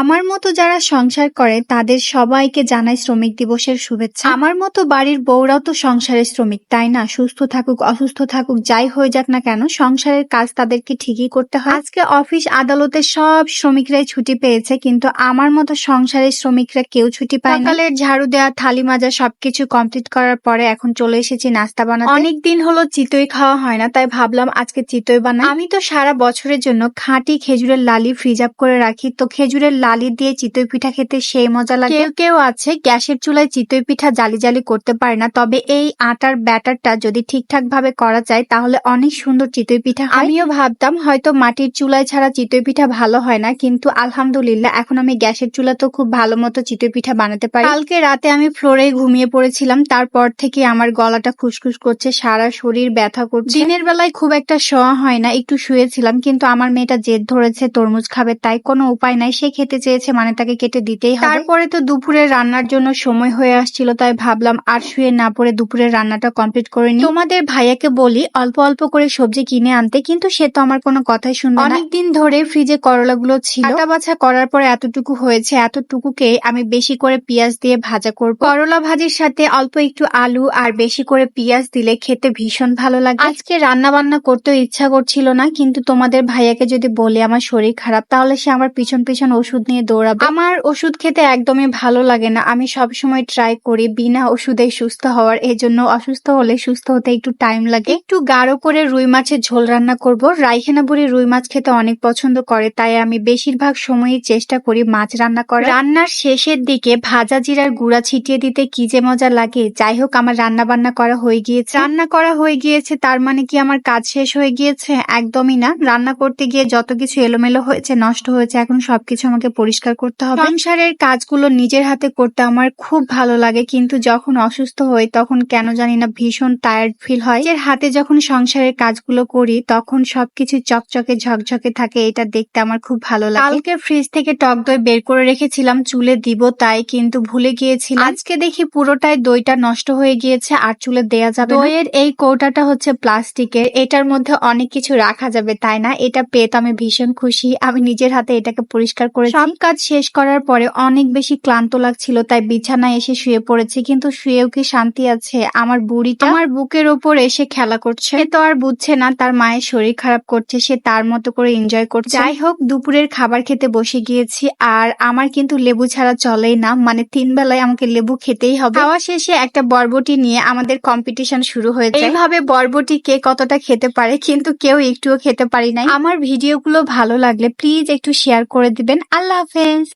আমার মতো যারা সংসার করে, তাদের সবাইকে জানাই শ্রমিক দিবসের শুভেচ্ছা। আমার মতো বাড়ির বউরাও তো সংসারের শ্রমিক, তাই না? সুস্থ থাকুক, অসুস্থ থাকুক, যাই হয়ে যাক না কেন, সংসারের কাজ তাদেরকে ঠিকই করতে হয়। আজকে অফিস আদালতে সব শ্রমিকরাই ছুটি পেয়েছে, কিন্তু আমার মতো সংসারের শ্রমিকরা কেউ ছুটি পায় সকালের ঝাড়ু দেওয়া, থালি মাজা, সবকিছু কমপ্লিট করার পরে এখন চলে এসেছি নাস্তা বানাতে। অনেক দিন হলো চিতই খাওয়া হয় না, তাই ভাবলাম আজকে চিতই বানাই। আমি তো সারা বছরের জন্য খাঁটি খেজুরের লালি ফ্রিজ আপ করে রাখি, তো খেজুরের লালি দিয়ে চিতই পিঠা খেতে সেই মজা লাগে। কেউ কেউ আছে গ্যাসের চুলায় চিতই পিঠা জালি জালি করতে পারে না তবে এই আটার ব্যাটারটা যদি ঠিকঠাক ভাবে করা যায় তাহলে অনেক সুন্দর চিতই পিঠা আমিও ভাবতাম হয়তো মাটির চুলায় ছাড়া চিতই পিঠা ভালো হয় না কিন্তু আলহামদুলিল্লাহ এখন আমি গ্যাসের চুলা তো খুব ভালো মতো চিতই পিঠা বানাতে পারি। কালকে রাতে আমি ফ্লোরে ঘুমিয়ে পড়েছিলাম তারপর থেকে আমার গলাটা খুসখুস করছে সারা শরীর ব্যথা করছে। দিনের বেলায় খুব একটা শোয়া হয় না একটু শুয়েছিলাম কিন্তু আমার মেয়েটা জেদ ধরেছে তরমুজ খাবে তাই কোনো উপায় নাই সে খেতে চেয়েছে মানে তাকে কেটে দিতেই হবে। তারপরে তো দুপুরে রান্নার জন্য সময় হয়ে আসছিল, তাই ভাবলাম আর শুয়ে না পড়ে দুপুরের রান্নাটা কমপ্লিট করে নি তোমাদের ভাইয়াকে বলি, অল্প অল্প করে সবজি কিনে আনতে, কিন্তু সে তো আমার কোনো কথাই শুনবে না। অনেকদিন ধরে ফ্রিজে করলাগুলো ছিল। বাছা করার পরে এতটুকু হয়েছে, এতটুকুকে আমি বেশি করে পেঁয়াজ দিয়ে ভাজা করব। করলা ভাজির সাথে অল্প একটু আলু আর বেশি করে পেঁয়াজ দিলে খেতে ভীষণ ভালো লাগে। আজকে রান্না বান্না করতেও ইচ্ছা করছিল না, কিন্তু তোমাদের ভাইয়াকে যদি বলি আমার শরীর খারাপ, তাহলে সে আমার পিছন পিছন ওষুধ নিয়ে দৌড়াবে? আমার ওষুধ খেতে একদমই ভালো লাগে না। আমি সব সময় ট্রাই করি বিনা ওষুধে সুস্থ হওয়ার। এজন্য অসুস্থ হলে সুস্থ হতে একটু টাইম লাগে। একটু গাঢ় করে রুই মাছের ঝোল রান্না করব। রাইখানা বুড়ি রুই মাছ খেতে অনেক পছন্দ করে, তাই আমি বেশিরভাগ সময়ই চেষ্টা করি মাছ রান্না করার। রান্নার শেষের দিকে ভাজা জিরার গুঁড়া ছিটিয়ে দিতে কি যে মজা লাগে। যাই হোক আমার রান্না বান্না করা হয়ে গিয়েছে। রান্না করা হয়ে গিয়েছে, তার মানে কি আমার কাজ শেষ হয়ে গিয়েছে? একদমই না। রান্না করতে গিয়ে যত কিছু এলোমেলো হয়েছে, নষ্ট হয়েছে, এখন সবকিছু আমাকে পরিষ্কার করতে হবে। সংসারের কাজগুলো নিজের হাতে করতে আমার খুব ভালো লাগে, কিন্তু যখন অসুস্থ হই তখন কেন জানি না ভীষণ টায়ার্ড ফিল হয়। নিজের হাতে যখন সংসারের কাজগুলো করি তখন সবকিছু চকচকে, ঝকঝকে থাকে, এটা দেখতে আমার খুব ভালো লাগে। কালকে ফ্রিজ থেকে টক দই বের করে রেখেছিলাম, চুলে দিব তাই, কিন্তু ভুলে গিয়েছিলাম। আজকে দেখি পুরোটাই দইটা নষ্ট হয়ে গিয়েছে, আর চুলে দেয়া যাবে দইয়ের এই কৌটাটা হচ্ছে প্লাস্টিকের, এটার মধ্যে অনেক কিছু রাখা যাবে, তাই না? এটা পেয়ে তো আমি ভীষণ খুশি, আমি নিজের হাতে এটাকে পরিষ্কার করে সব কাজ শেষ করার পরে অনেক বেশি ক্লান্ত লাগছিল, তাই বিছানায় এসে শুয়ে পড়েছি। কিন্তু শুয়েও কি শান্তি আছে? আমার বুড়িটা? আমার বুকের ওপর এসে খেলা করছে। তো আর বুঝছে না, তার মায়ের শরীর খারাপ করছে, সে তার মতো করে এনজয় করছে। যাই হোক, দুপুরের খাবার খেতে বসে গিয়েছি, আর আমার কিন্তু লেবু ছাড়া চলেই না মানে তিন বেলায় আমাকে লেবু খেতেই হবে। খাওয়া শেষে একটা বরবটি নিয়ে আমাদের কম্পিটিশন শুরু হয়েছে। এইভাবে বরবটি কে কতটা খেতে পারে, কিন্তু কেউ একটুও খেতে পারি নাই। আমার ভিডিওগুলো ভালো লাগলে প্লিজ একটু শেয়ার করে দিবেন। আল্লাহ la vez.